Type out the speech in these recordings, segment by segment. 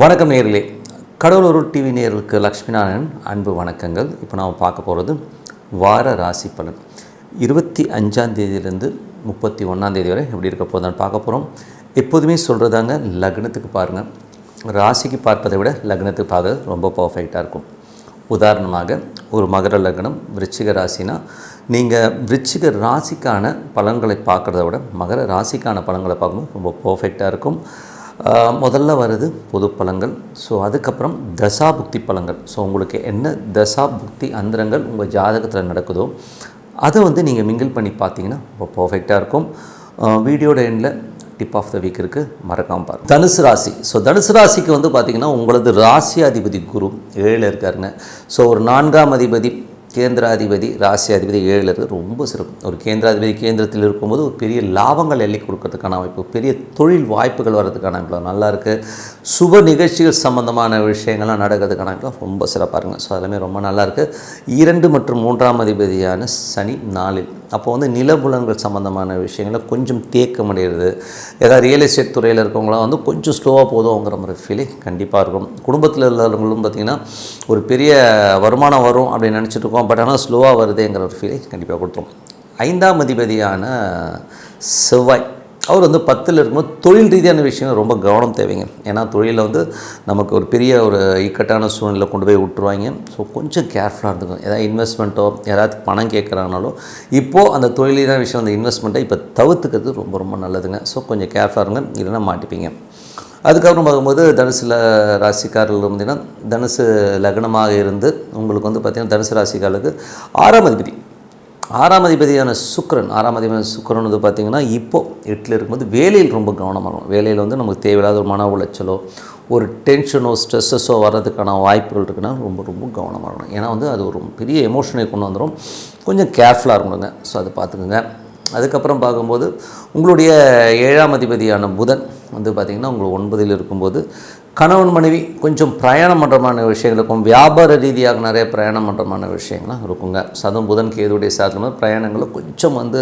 வணக்கம் நேர்களே கடவுளூர் டிவி நேர்களுக்கு லக்ஷ்மி நாராயணன் அன்பு வணக்கங்கள். இப்போ நாம் பார்க்க போகிறது வார ராசி பலன். இருபத்தி அஞ்சாம் தேதியிலேருந்து முப்பத்தி ஒன்றாம் தேதி வரை எப்படி இருக்க போதுன்னு பார்க்க போகிறோம் எப்போதுமே சொல்கிறதாங்க லக்னத்துக்கு பாருங்கள் ராசிக்கு பார்ப்பதை விட லக்னத்துக்கு பார்க்கறது ரொம்ப பர்ஃபெக்டாக இருக்கும். உதாரணமாக ஒரு மகர லக்னம் விருச்சிக ராசினா நீங்கள் விருச்சிக ராசிக்கான பலன்களை பார்க்குறத விட மகர ராசிக்கான பலன்களை பார்க்கும்போது ரொம்ப பர்ஃபெக்டாக இருக்கும். முதல்ல வருது பொது பலன்கள் ஸோ அதுக்கப்புறம் தசாபுக்தி பழங்கள் ஸோ உங்களுக்கு என்ன தசாபுக்தி அந்தரங்கள் உங்கள் ஜாதகத்தில் நடக்குதோ அதை வந்து நீங்கள் மிங்கிள் பண்ணி பார்த்தீங்கன்னா ரொம்ப பர்ஃபெக்டாக இருக்கும். வீடியோட எண்டில் டிப் ஆஃப் த வீக் இருக்குது மறக்காமல் பாருங்கள் தனுசு ராசி. ஸோ தனுசு ராசிக்கு வந்து பார்த்திங்கன்னா உங்களது ராசி அதிபதி குரு ஏழில் இருக்காருங்க. ஸோ ஒரு நான்காம் அதிபதி கேந்திராதிபதி ராசி அதிபதி ஏழில் ரொம்ப சிறப்பு. ஒரு கேந்திராதிபதி கேந்திரத்தில் இருக்கும்போது ஒரு பெரிய லாபங்கள் எல்லை கொடுக்கறதுக்கான வாய்ப்பு பெரிய தொழில் வாய்ப்புகள் வர்றதுக்கான அமைப்பு. நல்லா இருக்குது சுப நிகழ்ச்சிகள் சம்பந்தமான விஷயங்கள்லாம் நடக்கிறதுக்கான அமைப்பு ரொம்ப சிறப்பாக இருக்குங்க. ஸோ அதெல்லாமே ரொம்ப நல்லா இருக்குது இரண்டு மற்றும் மூன்றாம் அதிபதியான சனி நாளில். அப்போ வந்து நிலபுலன்கள் சம்மந்தமான விஷயங்களை கொஞ்சம் தேக்கம் அடைகிறது ஏதாவது ரியல் எஸ்டேட் துறையில் இருக்கவங்களாம் வந்து கொஞ்சம் ஸ்லோவாக போதுங்கிற மாதிரி ஃபீலிங் கண்டிப்பாக இருக்கும். குடும்பத்தில் உள்ளவங்களும் பார்த்திங்கன்னா ஒரு பெரிய வருமானம் வரும் அப்படின்னு நினச்சிட்டு இருக்கோம். பட் ஆனால் ஸ்லோவாக வருதுங்கிற ஒரு ஃபீலிங் கண்டிப்பாக கொடுத்துரும் ஐந்தாம் அதிபதியான செவ்வாய். அவர் வந்து பத்தில் இருக்கும்போது தொழில் ரீதியான விஷயம் ரொம்ப கவனம் தேவைங்க. ஏன்னா தொழிலில் வந்து நமக்கு ஒரு பெரிய ஒரு இக்கட்டான சூழ்நிலை கொண்டு போய் விட்டுருவாங்க. ஸோ கொஞ்சம் கேர்ஃபுல்லாக இருந்துக்கும் ஏதாவது இன்வெஸ்ட்மெண்ட்டோ யாராவது பணம் கேட்குறாங்கனாலோ இப்போது அந்த தொழில் ரீதியான விஷயம் அந்த இன்வெஸ்ட்மெண்ட்டை இப்போ தவிர்த்துக்கிறது ரொம்ப ரொம்ப நல்லதுங்க. ஸோ கொஞ்சம் கேர்ஃபுல்லாக இருங்க. இல்லைன்னா மாட்டிப்பீங்க. அதுக்கப்புறம் பார்க்கும்போது தனுசில் ராசிக்காரர்கள் இருந்தீங்கன்னா தனுசு லக்னமாக இருந்து உங்களுக்கு வந்து பார்த்திங்கன்னா தனுசு ராசிக்காரர்களுக்கு ஆறாம் அதிபதி. ஆறாம் அதிபதியான சுக்ரன் ஆறாம் அதிபதியான சுக்ரன் வந்து பார்த்திங்கன்னா இப்போது எட்டில் இருக்கும்போது வேலையில் ரொம்ப கவனமாக இருக்கும் வேலையில் வந்து நமக்கு தேவையில்லாத ஒரு மன உளைச்சலோ ஒரு டென்ஷனோ ஸ்ட்ரெஸ்ஸஸோ வர்றதுக்கான வாய்ப்புகள் இருக்குன்னா ரொம்ப ரொம்ப கவனமாக இருக்கணும். ஏன்னா வந்து அது ஒரு பெரிய எமோஷனை கொண்டு வந்துடும் கொஞ்சம் கேர்ஃபுல்லாக இருக்கணுங்க. ஸோ அதை பார்த்துக்குங்க. அதுக்கப்புறம் பார்க்கும்போது உங்களுடைய ஏழாம் அதிபதியான புதன் வந்து பார்த்திங்கன்னா உங்களுக்கு ஒன்பதில் இருக்கும்போது கணவன் மனைவி கொஞ்சம் பிரயாணம் பண்ணுறமான விஷயங்கள் இருக்கும். வியாபார ரீதியாக நிறைய பிரயாணம் பண்ணுறமான விஷயங்கள்லாம் இருக்குங்க. சதம் புதன் கேதுடைய சாத்திரம் பிரயாணங்களும் கொஞ்சம் வந்து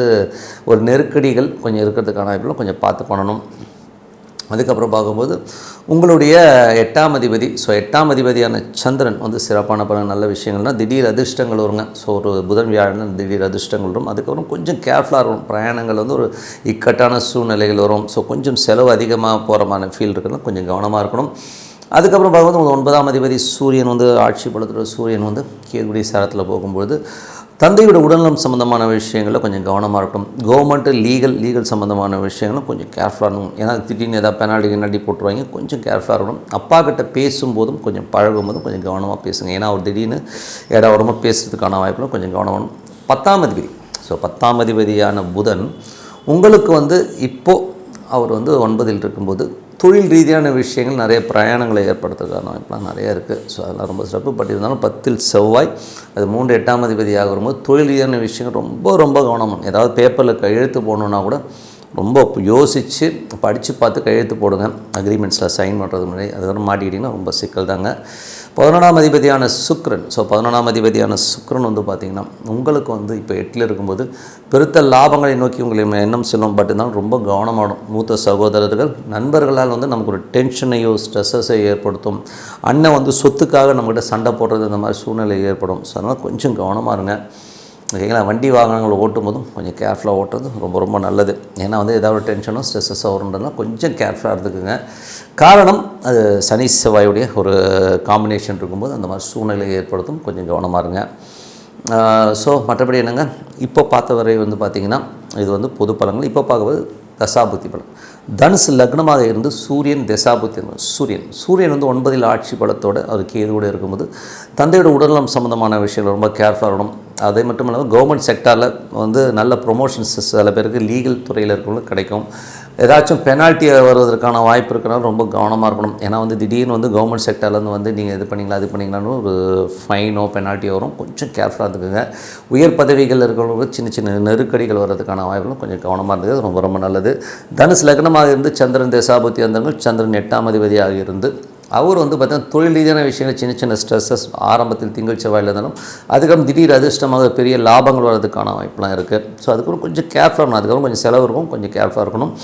ஒரு நெருக்கடிகள் கொஞ்சம் இருக்கிறதுக்கான வாய்ப்புகள் கொஞ்சம் பார்த்து பண்ணணும் அதுக்கப்புறம் பார்க்கும்போது உங்களுடைய எட்டாம் அதிபதி ஸோ எட்டாம் அதிபதியான சந்திரன் வந்து சிறப்பான பல நல்ல விஷயங்கள்னால் திடீர் அதிர்ஷ்டங்கள் வருங்க. ஸோ ஒரு புதன் வியாழன் திடீர் அதிர்ஷ்டங்கள் வரும். அதுக்கப்புறம் கொஞ்சம் கேர்ஃபுல்லாக இருக்கும் பிரயாணங்கள் வந்து ஒரு இக்கட்டான சூழ்நிலைகள் வரும். ஸோ கொஞ்சம் செலவு அதிகமாக போகிறமான ஃபீல் இருக்குன்னா கொஞ்சம் கவனமாக இருக்கணும். அதுக்கப்புறம் பார்க்கும்போது ஒன்பதாம் அதிபதி சூரியன் வந்து ஆட்சி படுத்துகிற சூரியன் வந்து கேள்வி சாரத்தில் போகும்பொழுது தந்தையோட உடல்நலம் சம்மந்தமான விஷயங்களில் கொஞ்சம் கவனமாக இருக்கணும். கவர்மெண்ட்டு லீகல் லீகல் சம்மந்தமான விஷயங்களும் கொஞ்சம் கேர்ஃபுல்லாக இருக்கணும். ஏன்னா திடீர்னு ஏதாவது பெனால்டி கினால்டி போட்டுருவாங்க. கொஞ்சம் கேர்ஃபுல்லாக இருக்கணும். அப்பா கிட்ட பேசும்போதும் கொஞ்சம் பழகும் போதும் கொஞ்சம் கவனமாக பேசுங்க. ஏன்னா அவர் திடீர்னு ஏடா உடம்பு பேசுறதுக்கான வாய்ப்புகளும் கொஞ்சம் கவனம் பத்தாம் அதிபதி. ஸோ பத்தாம் அதிபதியான புதன் உங்களுக்கு வந்து இப்போது அவர் வந்து ஒன்பதில் இருக்கும்போது தொழில் ரீதியான விஷயங்கள் நிறைய பிரயாணங்களை ஏற்படுத்துறதுக்கான வாய்ப்புலாம் நிறைய இருக்குது ஸோ அதெல்லாம் ரொம்ப சிறப்பு. பட் இருந்தாலும் பத்தில் செவ்வாய் அது மூன்று எட்டாம் அதிபதியாக வரும்போது தொழில் ரீதியான விஷயங்கள் ரொம்ப ரொம்ப கவனம் ஏதாவது பேப்பரில் கையெழுத்து போடணுன்னா கூட ரொம்ப யோசித்து படித்து பார்த்து கையெழுத்து போடுங்க. அக்ரிமெண்ட்ஸில் சைன் பண்ணுறது முன்னாடி அதுக்கப்புறம் மாட்டிக்கிட்டிங்கன்னா ரொம்ப சிக்கல் தாங்க. பதினொன்றாம் அதிபதியான சுக்ரன் ஸோ பதினொன்றாம் அதிபதியான சுக்ரன் வந்து பார்த்திங்கன்னா உங்களுக்கு வந்து இப்போ எட்டில் இருக்கும்போது பெருத்த லாபங்களை நோக்கி உங்களை எண்ணம் செல்லும். பட் இருந்தாலும் ரொம்ப கவனமாடும் மூத்த சகோதரர்கள் நண்பர்களால் வந்து நமக்கு ஒரு டென்ஷனையோ ஸ்ட்ரெஸ்ஸஸோ ஏற்படுத்தும். அண்ணன் வந்து சொத்துக்காக நம்மகிட்ட சண்டை போடுறது இந்த மாதிரி சூழ்நிலை ஏற்படும். ஸோ அதனால் கொஞ்சம் கவனமாக இருங்க. ஓகேங்களா வண்டி வாகனங்கள் ஓட்டும் போதும் கொஞ்சம் கேர்ஃபுல்லாக ஓட்டுறது ரொம்ப ரொம்ப நல்லது. ஏன்னா வந்து ஏதாவது ஒரு டென்ஷனோ ஸ்ட்ரெஸ்ஸஸோ வருன்றதுலாம் கொஞ்சம் கேர்ஃபுல்லாக இருந்துக்குங்க. காரணம் அது சனி செவ்வாயுடைய ஒரு காம்பினேஷன் இருக்கும்போது அந்த மாதிரி சூழ்நிலை ஏற்படுத்தும். கொஞ்சம் கவனமாக இருங்க. ஸோ மற்றபடி என்னங்க? இப்போ பார்த்த வரை வந்து பார்த்திங்கன்னா இது வந்து பொது பலங்கள் இப்போ பார்க்கும்போது தசாபுத்தி பலம் தனுசு லக்னமாக இருந்து சூரியன் தசாபுத்தி சூரியன். சூரியன் வந்து ஒன்பதில் ஆட்சி பலத்தோடு அவர் கேதுவோடு இருக்கும்போது தந்தையோட உடல்நலம் சம்மந்தமான விஷயங்கள் ரொம்ப கேர்ஃபுல்லாக இருக்கணும். அதே மட்டும் இல்லாமல் கவர்மெண்ட் செக்டாரில் வந்து நல்ல ப்ரொமோஷன்ஸ் சில பேருக்கு லீகல் துறையில் இருக்கிறவங்களுக்கு கிடைக்கும். ஏதாச்சும் பெனால்ட்டி வருவதற்கான வாய்ப்பு இருக்கிறனால ரொம்ப கவனமாக இருக்கணும். ஏன்னா வந்து திடீர்னு வந்து கவர்மெண்ட் செக்டார்லேருந்து வந்து நீங்கள் இது பண்ணிங்களா இது பண்ணிங்களான்னு ஒரு ஃபைனோ பெனால்ட்டியோ வரும். கொஞ்சம் கேர்ஃபுல்லாக இருந்துக்குங்க. உயர் பதவிகள் இருக்கிறவங்களுக்கு சின்ன சின்ன நெருக்கடிகள் வர்றதுக்கான வாய்ப்புகளும் கொஞ்சம் கவனமாக இருந்தது ரொம்ப ரொம்ப நல்லது. தனுஷ் லக்னமாக இருந்து சந்திரன் தேசாபுத்தி வந்தவங்க சந்திரன் எட்டாம் அதிபதியாக இருந்து அவர் வந்து பார்த்தீங்கன்னா தொழில் ரீதியான விஷயங்கள் சின்ன சின்ன ஸ்ட்ரெஸ்ஸஸ் ஆரம்பத்தில் திங்கள் செவ்வாயில் இருந்தாலும் அதுக்கப்புறம் திடீர் அதிர்ஷ்டமாக பெரிய லாபங்கள் வர்றதுக்கான வாய்ப்புலாம் இருக்குது ஸோ அதுக்கப்புறம் கொஞ்சம் கேர்ஃபுல்லாக இருக்கணும் அதுக்கப்புறம் கொஞ்சம் செலவு இருக்கும் கொஞ்சம் கேர்ஃபுல்லாக இருக்கணும்.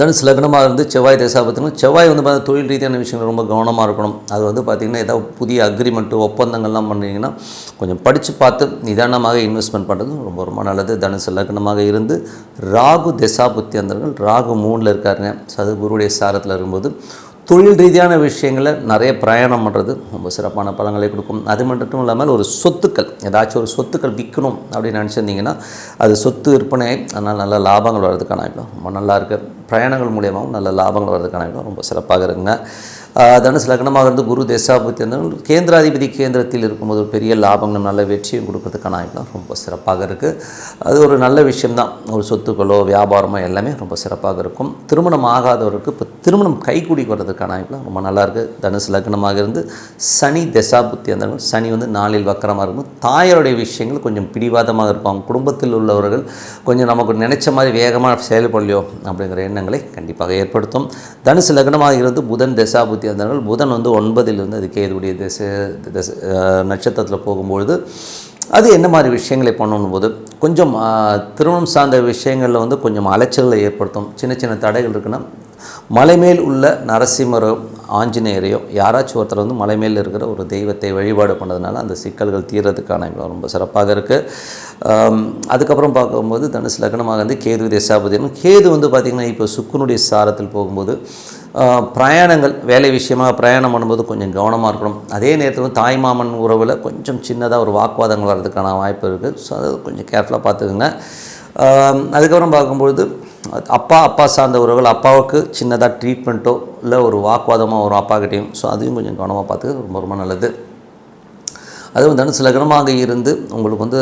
தனுசு லக்னமாக இருந்து செவ்வாய் தசாபத்தினும் செவ்வாய் வந்து பார்த்தா தொழில் ரீதியான விஷயங்கள் ரொம்ப கவனமாக இருக்கணும். அது வந்து பார்த்திங்கன்னா ஏதாவது புதிய அக்ரிமெண்ட்டு ஒப்பந்தங்கள்லாம் பண்ணுறீங்கன்னா கொஞ்சம் படித்து பார்த்து நிதானமாக இன்வெஸ்ட்மெண்ட் பண்ணுறது ரொம்ப ரொம்ப நல்லது. தனுசு லக்னமாக இருந்து ராகு தசாபுத்தி அந்தர்கள் ராகு மூணில் இருக்காருங்க. ஸோ அது குருடைய சாரத்தில் இருக்கும்போது தொழில் ரீதியான விஷயங்களை நிறைய பிரயாணம் பண்ணுறது ரொம்ப சிறப்பான பலங்களை கொடுக்கும். அது மட்டும் இல்லாமல் ஒரு சொத்துக்கள் ஏதாச்சும் ஒரு சொத்துக்கள் விற்கணும் அப்படின்னு நினச்சிருந்தீங்கன்னா அது சொத்து விற்பனை அதனால் நல்ல லாபங்கள் வர்றதுக்கான வாய்ப்பு ரொம்ப நல்லா இருக்குது பிரயாணங்கள் மூலியமாகவும் நல்ல லாபங்கள் வர்றதுக்கான வாய்ப்பு ரொம்ப சிறப்பாக இருக்குங்க. தனுசு லக்னமாக இருந்து குரு தேசாபுத்தி வந்து கேந்திராதிபதி கேந்திரத்தில் இருக்கும்போது ஒரு பெரிய லாபம் நல்ல வெற்றியும் கொடுக்கறதுக்கான ஆயுதம் ரொம்ப சிறப்பாக இருக்குது அது ஒரு நல்ல விஷயம்தான். ஒரு சொத்துக்களோ வியாபாரமோ எல்லாமே ரொம்ப சிறப்பாக இருக்கும். திருமணம் ஆகாதவருக்கு இப்போ திருமணம் கைகூடி வர்றதுக்கான வாய்ப்புலாம் ரொம்ப நல்லாயிருக்கு தனுசு லக்னமாக இருந்து சனி தசாபுத்தி இருந்தாலும் சனி வந்து நாளில் வக்கரமாக இருக்கும். தாயாருடைய விஷயங்கள் கொஞ்சம் பிடிவாதமாக இருப்பாங்க குடும்பத்தில் உள்ளவர்கள் கொஞ்சம் நமக்கு நினைச்ச மாதிரி வேகமாக செயல்படலையோ அப்படிங்கிற எண்ணங்களை கண்டிப்பாக ஏற்படுத்தும். தனுசு லக்னமாக இருந்து புதன் தசாபுத்தி இருந்தார்கள் புதன் வந்து ஒன்பதிலிருந்து அது கேதுடைய திசை திசை நட்சத்திரத்தில் போகும்பொழுது அது என்ன மாதிரி விஷயங்களை பண்ணணும் போது கொஞ்சம் திருமணம் சார்ந்த விஷயங்களில் வந்து கொஞ்சம் அலைச்சல்களை ஏற்படுத்தும். சின்ன சின்ன தடைகள் இருக்குன்னா மலைமேல் உள்ள நரசிம்மரோ ஆஞ்சநேயரையோ யாராச்சும் ஒருத்தர் வந்து மலை மேல் இருக்கிற ஒரு தெய்வத்தை வழிபாடு பண்ணதுனால அந்த சிக்கல்கள் தீர்றதுக்கான ரொம்ப சிறப்பாக இருக்குது அதுக்கப்புறம் பார்க்கும்போது தனுசு லக்னமாக வந்து கேது தேசாபதினும் கேது வந்து பார்த்திங்கன்னா இப்போ சுக்குனுடைய சாரத்தில் போகும்போது பிரயாணங்கள் வேலை விஷயமாக பிரயாணம் பண்ணும்போது கொஞ்சம் கவனமாக இருக்கணும். அதே நேரத்தில் தாய்மாமன் உறவில் கொஞ்சம் சின்னதாக ஒரு வாக்குவாதங்கள் வர்றதுக்கான வாய்ப்பு இருக்குது ஸோ அதை கொஞ்சம் கேர்ஃபுல்லாக பார்த்துக்குங்க. அதுக்கப்புறம் பார்க்கும்பொழுது அப்பா அப்பா சார்ந்த உறவுகள் அப்பாவுக்கு சின்னதாக ட்ரீட்மெண்ட்டோ இல்லை ஒரு வாக்குவாதமோ வரும் அப்பாக்கிட்டேயும் ஸோ அதையும் கொஞ்சம் கவனமாக பார்த்துக்கிறது ரொம்ப ரொம்ப நல்லது. அதுவும் தனுசு லக்னமாக இருந்து உங்களுக்கு வந்து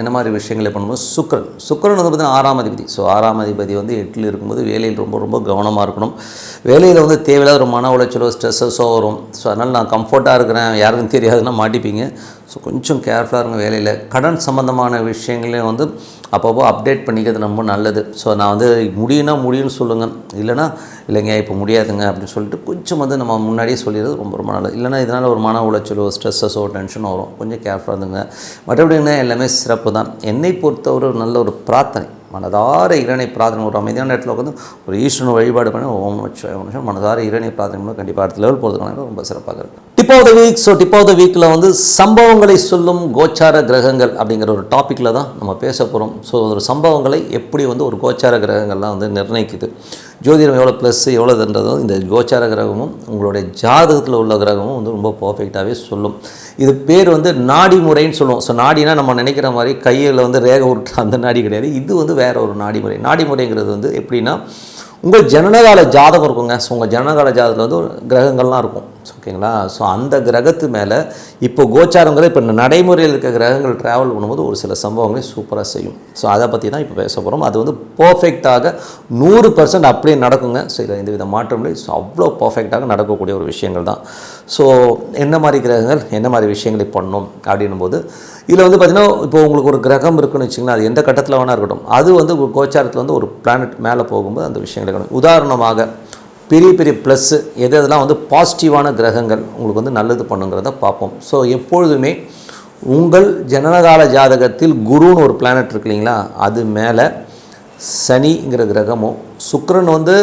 என்ன மாதிரி விஷயங்களை பண்ணும்போது சுக்கரன். சுக்கரன் வந்து பார்த்திங்கன்னா ஆறாம் அதிபதி. ஸோ ஆறாம் அதிபதி வந்து எட்டில் இருக்கும்போது வேலையில் ரொம்ப ரொம்ப கவனமாக இருக்கணும். வேலையில் வந்து தேவையில்லாத ஒரு மன உளைச்சலோ ஸ்ட்ரெஸ்ஸஸோ வரும். ஸோ அதனால் நான் கம்ஃபர்ட்டாக இருக்கிறேன். யாருக்கும் தெரியாதுன்னா மாட்டிப்பீங்க. ஸோ கொஞ்சம் கேர்ஃபுல்லாக இருங்க வேலையில். கடன் சம்மந்தமான விஷயங்களையும் வந்து அப்பப்போ அப்டேட் பண்ணிக்கிறது ரொம்ப நல்லது. ஸோ நான் வந்து முடியும்னா முடியும்னு சொல்லுங்கள் இல்லைனா இல்லைங்க இப்போ முடியாதுங்க அப்படின்னு சொல்லிட்டு கொஞ்சம் வந்து நம்ம முன்னாடியே சொல்லிடுறது ரொம்ப ரொம்ப நல்லது. இல்லைனா இதனால் ஒரு மன உளைச்சலோ ஸ்ட்ரெஸ்ஸஸோ டென்ஷனோ வரும். கொஞ்சம் கேர்ஃபுல்லாக இருந்துங்க. மற்றபடி என்ன? எல்லாமே சிறப்பு தான் என்னை பொறுத்தவரை ஒரு நல்ல ஒரு பிரார்த்தனை. மனதார இறைனை பிரார்த்தனை ஒரு அமைதியான இடத்துல உட்காந்து ஒரு ஈஸ்வரன் வழிபாடு பண்ணி ஓம் வச்சு மனதார இறைனை பிரார்த்தனை பண்ணி கண்டிப்பாக அடுத்த லெவல் போகிறதுக்கான ரொம்ப சிறப்பாக இருக்கும். Tip of the week so tip of the வீக்கில் வந்து சம்பவங்களை சொல்லும் கோச்சார கிரகங்கள் அப்படிங்கிற ஒரு டாப்பிக்கில் தான் நம்ம பேச போகிறோம் ஸோ ஒரு சம்பவங்களை எப்படி வந்து ஒரு கோச்சார கிரகங்கள்லாம் வந்து நிர்ணயிக்குது? ஜோதிடம் எவ்வளோ ப்ளஸ் எவ்வளோதுன்றதும் இந்த கோச்சார கிரகமும் உங்களுடைய ஜாதகத்தில் உள்ள கிரகமும் வந்து ரொம்ப பர்ஃபெக்டாகவே சொல்லும். இது பேர் வந்து நாடி முறைன்னு சொல்லுவோம். ஸோ நாடினா நம்ம நினைக்கிற மாதிரி கையில் வந்து ரேகை உருட்டு அந்த நாடி கிடையாது. இது வந்து வேற ஒரு நாடி முறை. நாடி முறைங்கிறது வந்து எப்படின்னா உங்கள் ஜனனகால ஜாதகம் இருக்குங்க. ஸோ உங்கள் ஜனனகால ஜாதகத்தில் வந்து கிரகங்கள்லாம் இருக்கும். ஓகேங்களா? ஸோ அந்த கிரகத்து மேலே இப்போ கோச்சாரங்கிற இப்போ நடைமுறையில் இருக்க கிரகங்கள் ட்ராவல் பண்ணும்போது ஒரு சில சம்பவங்களை சூப்பராக செய்யும். ஸோ அதை பற்றி தான் இப்போ பேச போகிறோம் அது வந்து பர்ஃபெக்டாக நூறு பர்சன்ட் அப்படியே நடக்குங்க. ஸோ இதில் எந்த வித மாற்றம் ஸோ அவ்வளோ பர்ஃபெக்டாக நடக்கக்கூடிய ஒரு விஷயங்கள் தான். ஸோ என்ன மாதிரி கிரகங்கள் என்ன மாதிரி விஷயங்களை பண்ணும் அப்படின்னும் போது இதில் வந்து பார்த்திங்கன்னா இப்போ உங்களுக்கு ஒரு கிரகம் இருக்குன்னு வச்சிங்கன்னா அது எந்த கட்டத்தில் வேணா இருக்கட்டும். அது வந்து ஒரு கோச்சாரத்தில் வந்து ஒரு பிளானட் மேலே போகும்போது அந்த விஷயங்களை உதாரணமாக பெரிய பெரிய ப்ளஸ்ஸு எது எதெல்லாம் வந்து பாசிட்டிவான கிரகங்கள் உங்களுக்கு வந்து நல்லது பண்ணுங்கிறத பார்ப்போம். ஸோ எப்பொழுதுமே உங்கள் ஜனனகால ஜாதகத்தில் குருன்னு ஒரு பிளானட் இருக்கு இல்லைங்களா? அது மேலே சனிங்கிற கிரகமும் சுக்கரன் வந்து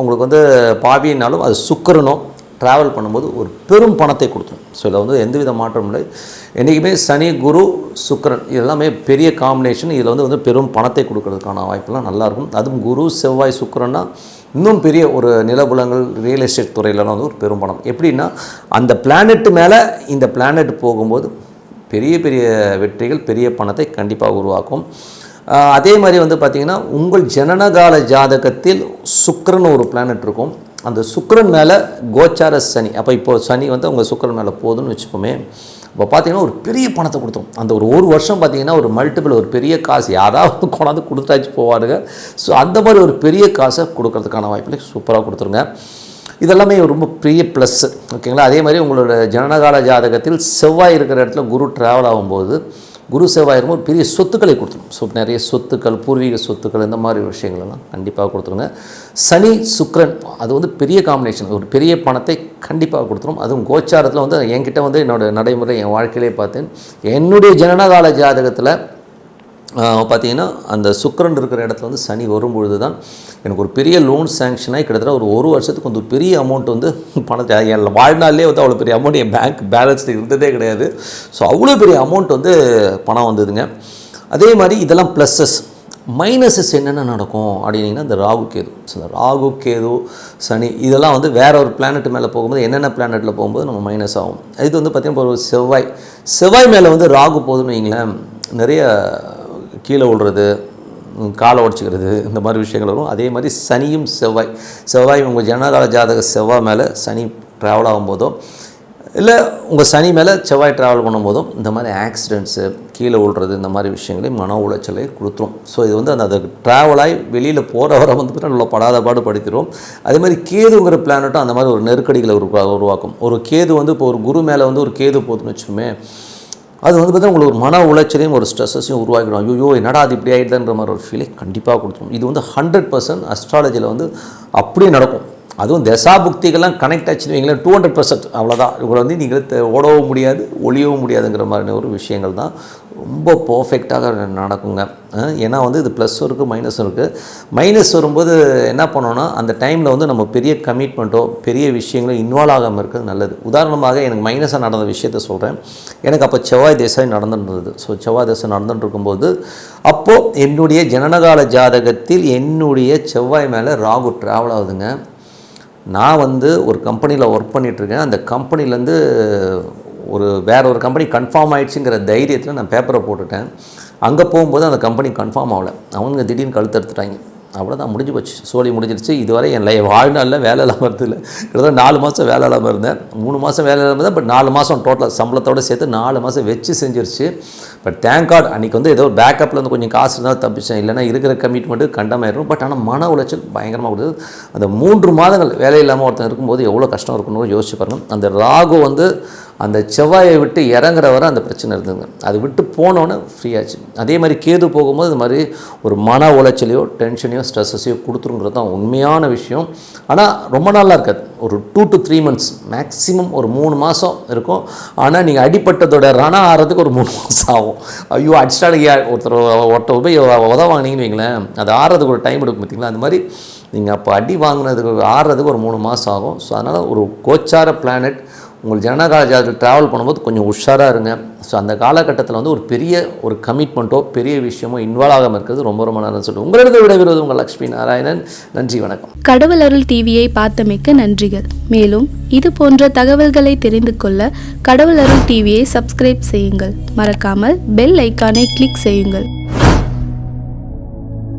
உங்களுக்கு வந்து பாவினாலும் அது சுக்கரனும் ட்ராவல் பண்ணும்போது ஒரு பெரும் பணத்தை கொடுத்தோம் ஸோ இதில் வந்து எந்தவித மாற்றமும் இல்லை. என்றைக்குமே சனி குரு சுக்கரன் இதெல்லாமே பெரிய காம்பினேஷன் இதில் வந்து வந்து பெரும் பணத்தை கொடுக்கறதுக்கான வாய்ப்பெல்லாம் நல்லாயிருக்கும் அதுவும் குரு செவ்வாய் சுக்கரன்னா இன்னும் பெரிய ஒரு நிலபுலங்கள் ரியல் எஸ்டேட் துறையிலலாம் வந்து ஒரு பெரும் பணம் எப்படின்னா அந்த பிளானெட்டு மேலே இந்த பிளானெட் போகும்போது பெரிய பெரிய வெற்றிகள் பெரிய பணத்தை கண்டிப்பாக உருவாக்கும். அதே மாதிரி வந்து பார்த்திங்கன்னா உங்கள் ஜனனகால ஜாதகத்தில் சுக்கரன் ஒரு பிளானட் இருக்கும். அந்த சுக்கரன் மேலே கோச்சார சனி அப்போ இப்போது சனி வந்து உங்கள் சுக்கரன் மேலே போகுதுன்னு வச்சுப்போமே. இப்போ பார்த்தீங்கன்னா ஒரு பெரிய பணத்தை கொடுத்தோம். அந்த ஒரு ஒரு வருஷம் பார்த்தீங்கன்னா ஒரு மல்டிபிள் ஒரு பெரிய காசு யாராவது கொண்டாந்து கொடுத்தாச்சு போவாருங்க. ஸோ அந்த மாதிரி ஒரு பெரிய காசை கொடுக்கறதுக்கான வாய்ப்பில் சூப்பராக கொடுத்துருங்க. இதெல்லாமே ரொம்ப பெரிய ப்ளஸ்ஸு ஓகேங்களா அதே மாதிரி உங்களோட ஜனனகால ஜாதகத்தில் செவ்வாய் இருக்கிற இடத்துல குரு ட்ராவல் ஆகும்போது குரு செவ்வாய் இருக்கும்போது பெரிய சொத்துக்களை கொடுத்துரும் ஸோ நிறைய சொத்துக்கள் பூர்வீக சொத்துக்கள் இந்த மாதிரி விஷயங்களெல்லாம் கண்டிப்பாக கொடுத்துருங்க. சனி சுக்ரன் அது வந்து பெரிய காம்பினேஷன் ஒரு பெரிய பணத்தை கண்டிப்பாக கொடுத்துரும். அதுவும் கோச்சாரத்தில் வந்து என்கிட்ட வந்து என்னோடய நடைமுறை என் வாழ்க்கையிலே பார்த்தேன். என்னுடைய ஜனனகால ஜாதகத்தில் பார்த்தீங்கன்னா அந்த சுக்கரன் இருக்கிற இடத்துல வந்து சனி வரும்பொழுது தான் எனக்கு ஒரு பெரிய லோன் சேங்ஷனாக கிட்டத்தட்ட ஒரு ஒரு வருஷத்துக்கு வந்து ஒரு பெரிய அமௌண்ட் வந்து பணத்தை என் வாழ்நாளிலே வந்து அவ்வளோ பெரிய அமௌண்ட் என் பேங்க் பேலன்ஸில் இருந்ததே கிடையாது. ஸோ அவ்வளோ பெரிய அமௌண்ட் வந்து பணம் வந்ததுங்க. அதே மாதிரி இதெல்லாம் ப்ளஸ்ஸஸ் மைனஸஸ் என்னென்ன நடக்கும் அப்படின்னீங்கன்னா இந்த ராகு கேது. ஸோ இந்த ராகு கேது சனி இதெல்லாம் வந்து வேற ஒரு பிளானட் மேலே போகும்போது என்னென்ன பிளானட்டில் போகும்போது நம்ம மைனஸ் ஆகும். இது வந்து பார்த்திங்கன்னா இப்போ ஒரு செவ்வாய். செவ்வாய் மேலே வந்து ராகு போகுதுன்னு வைங்களேன் நிறைய கீழே விழுறது காலை உடச்சிக்கிறது இந்த மாதிரி விஷயங்கள் வரும். அதே மாதிரி சனியும் செவ்வாய். செவ்வாய் உங்கள் ஜனகால ஜாதக செவ்வாய் மேலே சனி ட்ராவல் ஆகும்போதோ இல்லை உங்கள் சனி மேலே செவ்வாய் ட்ராவல் பண்ணும்போதும் இந்த மாதிரி ஆக்சிடெண்ட்ஸு கீழே விழுறது இந்த மாதிரி விஷயங்களையும் மன உளைச்சலை கொடுத்துரும். ஸோ இது வந்து அந்த அது ட்ராவலாகி வெளியில் போகிறவரை வந்து நல்லா படாத பாடு படுத்திடும் அதே மாதிரி கேதுங்கிற பிளானட்டும் அந்த மாதிரி ஒரு நெருக்கடிகளை உருவா உருவாக்கும். ஒரு கேது வந்து இப்போ ஒரு குரு மேலே வந்து ஒரு கேது போகுதுன்னு வச்சுக்கோமே அது வந்து பார்த்தீங்கன்னா உங்களுக்கு ஒரு மன உளைச்சலையும் ஒரு ஸ்ட்ரெஸ்ஸையும் உருவாக்கிடும். ஐயோ என்னடா அது இப்படி ஆகிடுதுன்ற மாதிரி ஒரு ஃபீலிங் கண்டிப்பாக கொடுத்துரும். இது வந்து ஹண்ட்ரட் பர்சன்ட் அஸ்ட்ராலஜியில் வந்து அப்படியே நடக்கும். அதுவும் தசாபுக்திகள்லாம் கனெக்ட் ஆச்சுன்னு வைங்களேன் டூ ஹண்ட்ரட் பர்சன்ட் அவ்வளோதான் இவங்களை வந்து நீங்கள் ஓடவும் முடியாது ஒளியவும் முடியாதுங்கிற மாதிரி ஒரு விஷயங்கள் தான் ரொம்ப பர்ஃபெக்டாக நடக்குங்க. ஏன்னா வந்து இது ப்ளஸ் இருக்குது மைனஸும் இருக்குது மைனஸ் வரும்போது என்ன பண்ணோன்னா அந்த டைமில் வந்து நம்ம பெரிய கமிட்மெண்ட்டோ பெரிய விஷயங்களோ இன்வால்வ் ஆகாமல் இருக்கிறது நல்லது. உதாரணமாக எனக்கு மைனஸாக நடந்த விஷயத்த சொல்கிறேன் எனக்கு அப்போ செவ்வாய் தேசாய் நடந்துருந்தது. ஸோ செவ்வாய் தேசம் நடந்துட்டு இருக்கும்போது அப்போது என்னுடைய ஜனனகால ஜாதகத்தில் என்னுடைய செவ்வாய் மேலே ராகு ட்ராவல் ஆகுதுங்க. நான் வந்து ஒரு கம்பெனியில் ஒர்க் பண்ணிகிட்ருக்கேன் அந்த கம்பெனிலேருந்து ஒரு வேற ஒரு கம்பெனி கன்ஃபார்ம் ஆயிடுச்சுங்கிற தைரியத்தில் நான் பேப்பரை போட்டுட்டேன். அங்கே போகும்போது அந்த கம்பெனி கன்ஃபார்ம் ஆகலை. அவங்க திடீர்னு கழுத்து எடுத்துட்டாங்க அவ்வளோதான் முடிஞ்சு போச்சு. சோழி முடிஞ்சிருச்சு. இதுவரை என் லை வாழ்நாளில் வேலை இல்லாமல் இருந்ததில்ல. கிட்டத்தட்ட நாலு மாதம் வேலை இல்லாமல் இருந்தேன். மூணு மாதம் வேலை இல்லாமல் இருந்தேன். பட் நாலு மாதம் டோட்டலாக சம்பளத்தோடு சேர்த்து நாலு மாதம் வச்சு செஞ்சிருச்சு. பட் தேங்க் காட் அன்றைக்கி வந்து ஏதோ பேக்கப்பில் வந்து கொஞ்சம் காசு இருந்தால் தப்பிச்சேன். இல்லைன்னா இருக்கிற கமிட்மெண்ட்டு கண்டமாயிரும். பட் ஆனால் மன உளைச்சல் பயங்கரமாக கொடுத்தது அந்த மூன்று மாதங்கள் வேலை இல்லாமல் ஒருத்தன் இருக்கும்போது எவ்வளோ கஷ்டம் இருக்குன்னு யோசிச்சு பாருங்கள் அந்த ராகு வந்து அந்த செவ்வாயை விட்டு இறங்குற வரை அந்த பிரச்சனை இருந்ததுங்க. அது விட்டு போனோன்னே ஃப்ரீயாச்சு அதே மாதிரி கேது போகும்போது இது மாதிரி ஒரு மன உளைச்சலையோ டென்ஷனையோ ஸ்ட்ரெஸ்ஸையோ கொடுத்துருங்கிறது தான் உண்மையான விஷயம். ஆனால் ரொம்ப நாளாக இருக்காது. ஒரு two to three months maximum ஒரு மூணு மாதம் இருக்கும். ஆனால் நீங்கள் அடிப்பட்டதோட ரனா ஆகிறதுக்கு ஒரு மூணு மாதம் ஆகும். ஐயோ அடிச்சிட்டாடு ஒருத்தர் ஒருத்தர் போய் உத வாங்கினீங்கன்னு வைங்களேன். அது ஆறுறதுக்கு ஒரு டைம் எடுக்கும் பார்த்தீங்களா? அந்த மாதிரி நீங்கள் அப்போ அடி வாங்கினதுக்கு ஆறுறதுக்கு ஒரு மூணு மாதம் ஆகும். ஸோ அதனால் ஒரு கோச்சார பிளானட் உங்கள் ஜனகால ஜாதகத்தில் ட்ராவல் பண்ணும்போது கொஞ்சம் உஷாராக இருங்க. ஸோ அந்த காலகட்டத்தில் வந்து ஒரு பெரிய ஒரு கமிட்மெண்ட்டோ பெரிய விஷயமோ இன்வால்வ் ஆகாமல் இருக்கிறது ரொம்ப ரொம்ப நல்லதுன்னு சொல்லிட்டு உங்களிடத்தை விடைபெறுவது உங்கள் லக்ஷ்மி நாராயணன். நன்றி வணக்கம். கடவுள் அருள் டிவியை பார்த்தமைக்க நன்றிகள். மேலும் இது போன்ற தகவல்களை தெரிந்து கொள்ள கடவுள் அருள் டிவியை சப்ஸ்கிரைப் செய்யுங்கள். மறக்காமல் பெல் ஐக்கானை கிளிக் செய்யுங்கள்.